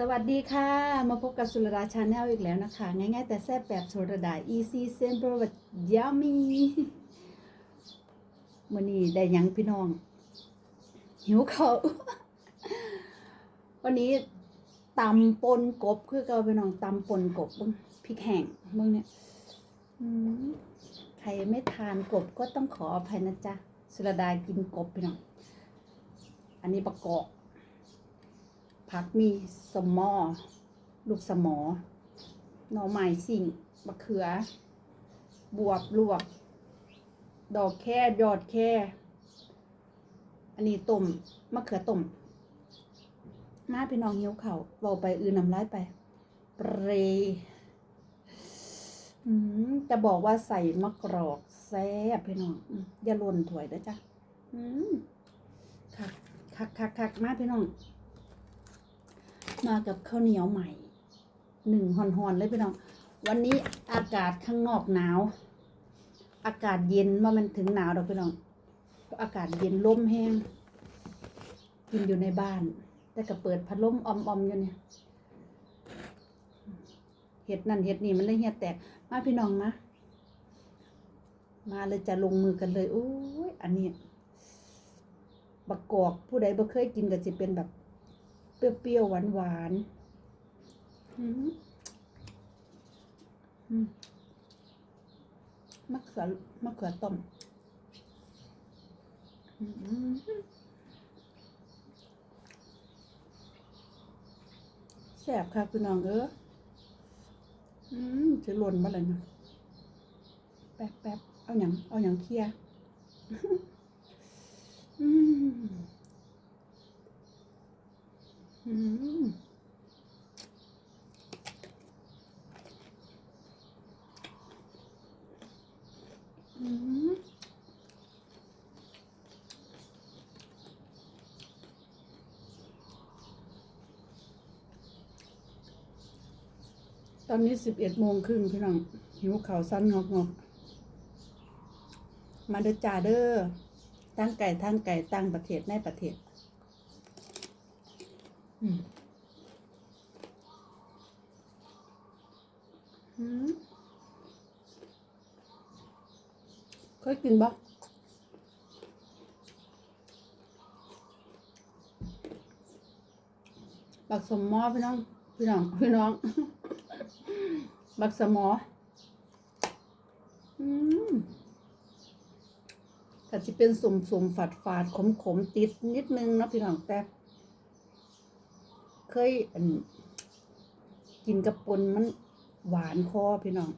สวัสดีค่ะ มาพบกับสุรดาชาแนลอีกแล้วนะคะ ง่ายๆ แต่แซ่บแบบสุรดา easy simple but yummy มื่อนี้ได้ยังพี่น้อง หิวเขาวันนี้ตำปนกบคือเกาพี่น้องตำปนกบเบิ่งพริกแห้งเบิ่งเนี่ยใครไม่ทานกบก็ต้องขออภัยนะจ๊ะ สุรดากินกบพี่น้อง อันนี้ประกอบ ผักมีสมอ ลูกสมอ หน่อไม้สิ่งมะเขือ บวบลวก ดอกแค่ยอดแค่ อันนี้ต้มมะเขือต้มมาพี่น้องเหิวเขาวเบาไปอื่นน้ำลายไปเปรอืมจะบอกว่าใส่มะกรอกแซ่บพี่น้องอย่าหล่นถ้วยนะจ๊ะอืมคักคักคักคักมาพี่น้อง มากับข้าวเหนียวใหม่หนึ่งหอนๆเลยพี่น้อง วันนี้อากาศข้างนอกหนาว อากาศเย็นว่ามันถึงหนาวดอกพี่น้อง อากาศเย็นลมแห้ง กินอยู่ในบ้าน แต่ก็เปิดพัดลมออมๆอยู่เนี่ยเห็ดนั่นเห็ดนี่มันเลยเหียแตก มาพี่น้องมามาเลยจะลงมือกันเลยโอ้ยอันนี้บักกอกผู้ใดบ่เคยกินก็จะเป็นแบบ เปรี้ยวๆหวานๆอืมอืมะเขือมะเขือต้มแซ่บค่ะพี่น้องเอออืมจะหล่นมาเลยนะแป๊บแป๊บๆเอาอย่างเอาอย่างเคลียร์อืม ตอนนี้สิบเอ็ดโมงครึ่งพี่น้องหิวข่าวสั้นงอกงอกมาเด้อจ่าเด้อตั้งไก่ตั้งไก่ตั้งประเทศในประเทศ เคยกินบ่บักสมมอพี่น้อง พี่น้อง พี่น้อง บักสมออืมก็จะเป็นสมสมฝาดฝาดขมขมติดนิดนึงนะพี่น้องแต่ เคยกินกับปนมันหวานคอพี่น้อง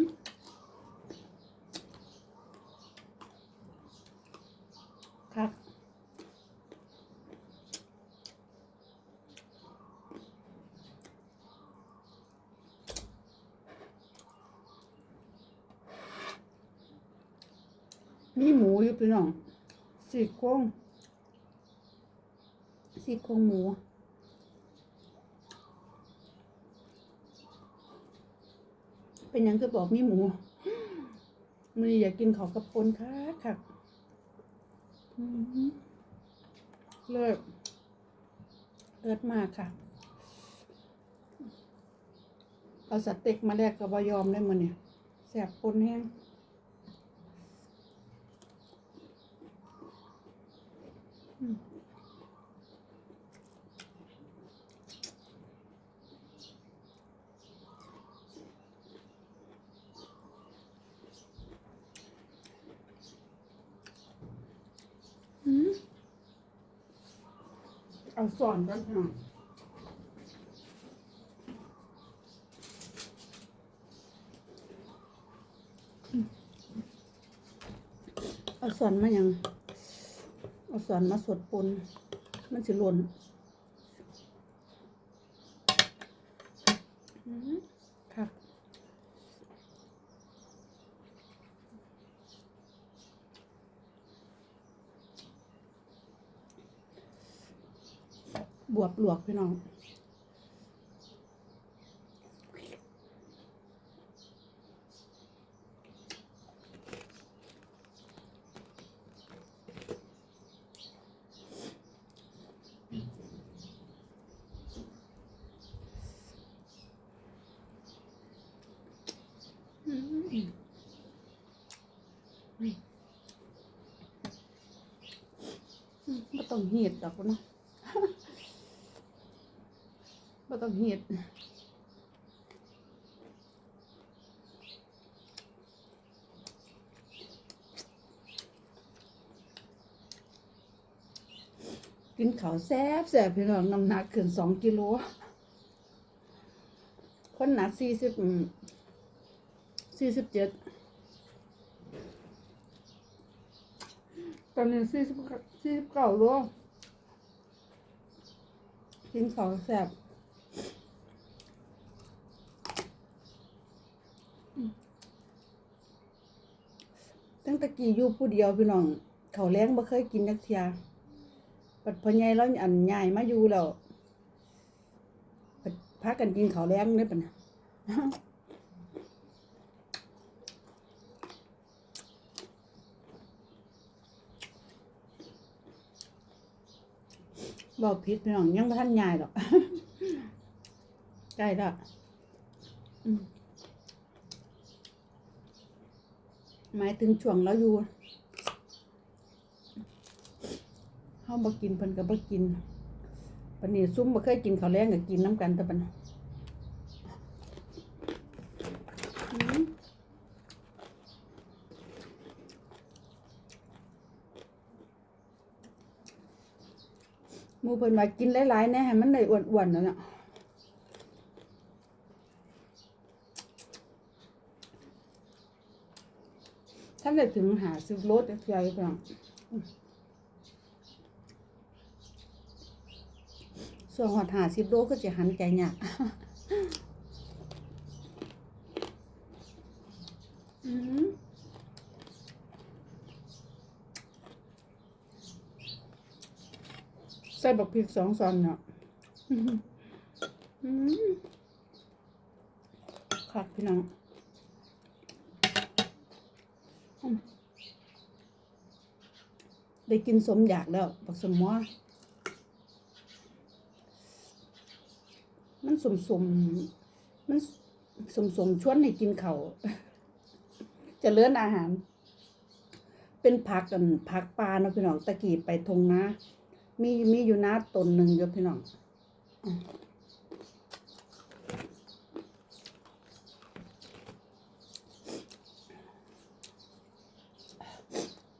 มครับมีหมูอยู่พี่น้องสี่โครง สี่โครงหมูเป็นยังคือบอกมีหมูมันอยากกินขาวกับปนค่ะค่ะเลิศเลิศมากค่ะ เอาสเต็กมาแลกกับบยอมได้มันเนี่ยแสบปนแห้งอืมอืม เอาสอนกันค่ะเอาสอนมายังเอาสอนมาสดปนมันสิหล่น บวบหลวกพี่น้องไม่ต้องเหียดดอกนะ ต้องเหียดกินข้าวแซ่บแซ่บพี่น้องน้ำหนักขึ้นสองกิโล คนหนักสี่สิบสี่สิบเจ็ดตอนนี้สี่สิบสี่สิบเก้าโลกินข้าวแซ่บ ตั้งต่กี้อยู่ผู้เดียวพี่น้องเขาแรงบ่เคยกินนักเทียปัดพอใหญ่แล้วอันใหญ่มาอยู่แล้วปัดพากันกินเขาแรงได้ปะนะบอกผิดพี่น้องยังไม่ทันใหญ่หรอกใกล้และอืม หมายถึงช่วงเราอยู่เขาบ่กินเพิ่นก็บ่กินปนี้ซุ้มบ่เคยกินข้าวแรงก็กินน้ำกันแต่ปันมูเพิ่นว่ากินหลายๆแน่ให้มันได้อ้วนๆนั่นน่ะ ท่านได้ถึงหาสิบโลจักเทื่ออยู่พี่น้องส่วนหอดหาสิบโลก็จะหันใจยากใส่บักพริกสองซอนเนาะคักพี่น้องอืม ได้กินสมอยากแล้วบักสมมอมันสมสมมันสมสมชวนให้กินเขาวจะเลื่อนอาหาร เป็นผักกันผักปลาเนาะพี่น้องตะกี้ไปทงนามีมีอยู่นาตนหนึ่งอยู่พี่น้องอืม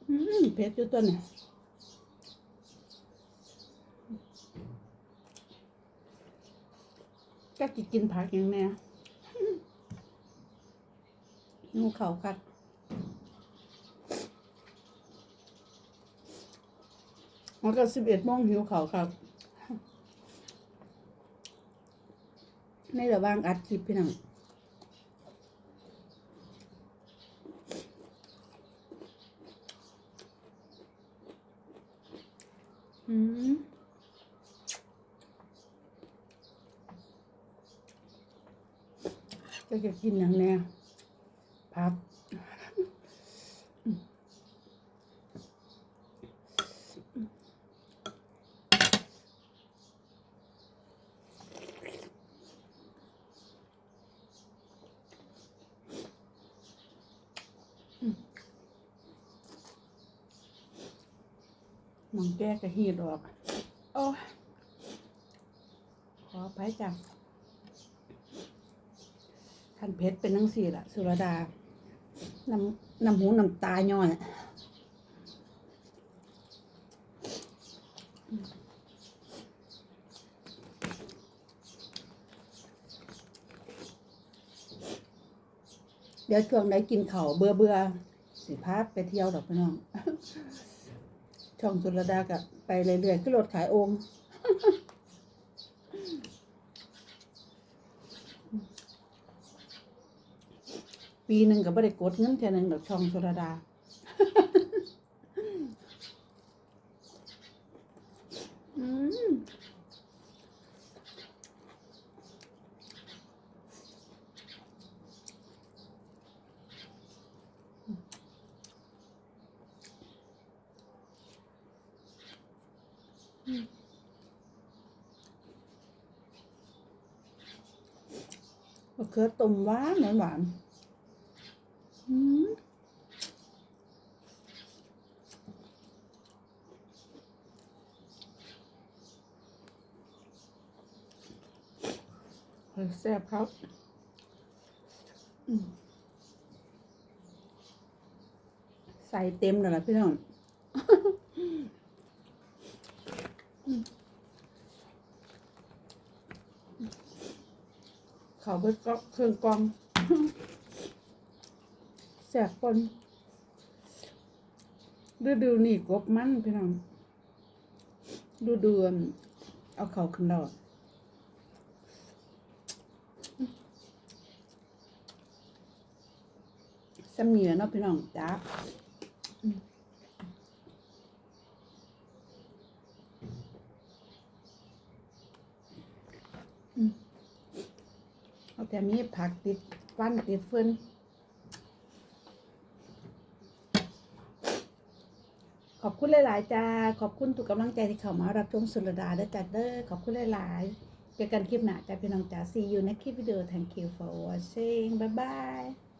อืมเผ็ดอยู่ตัวเนี่ย กินกินผักอย่างเนี้ยนูเขาคักมันก็สิบเอ็ดโมงหิวเขาครับ ในระหว่างอัดคลิปพี่น้องอืม จะจะกินอย่างเนี้ยพักน้องแก้กระหีดออก โอ้ยขออภัยจัง คันเพชรเป็นนังสี่ละสุรดาน้ำน้ำหูน้ำตาย่อยเดี๋ยวช่วงไหนกินเข่าเบื่อเบื่อสิพาไปเที่ยวดอกพี่น้อง ช่องสุรดากับไปเรื่อยๆขึ้นรถขายองค์ ปีหนึ่งก็ไม่ได้กดเงินแค่หนึ่งดอกช่องสุรดา อืมมะเขือต้มหวานหวานหวานอืม แซ่บครับอืมใส่เต็มเลยล่ะพี่น้องเขาเบิดก็เครื่องกรองแสบปนดูดูนี่กบมันพี่น้องดูดูอันเอาเขาขึ้นดอก สำเนียงเนาะพี่น้องจ้าอือืมเอาแต่มีผักติดฟันติดเฟืนขอบคุณหลาย ๆ จ้า ขอบคุณทุกกำลังใจที่เข้ามารับชมสุรดาเด้จ้าเด้อขอบคุณหลาย ๆ เจอกันคลิปหน้าจ้าพี่น้องจ้า see you next คลิปวิดีโอ thank you for watching bye bye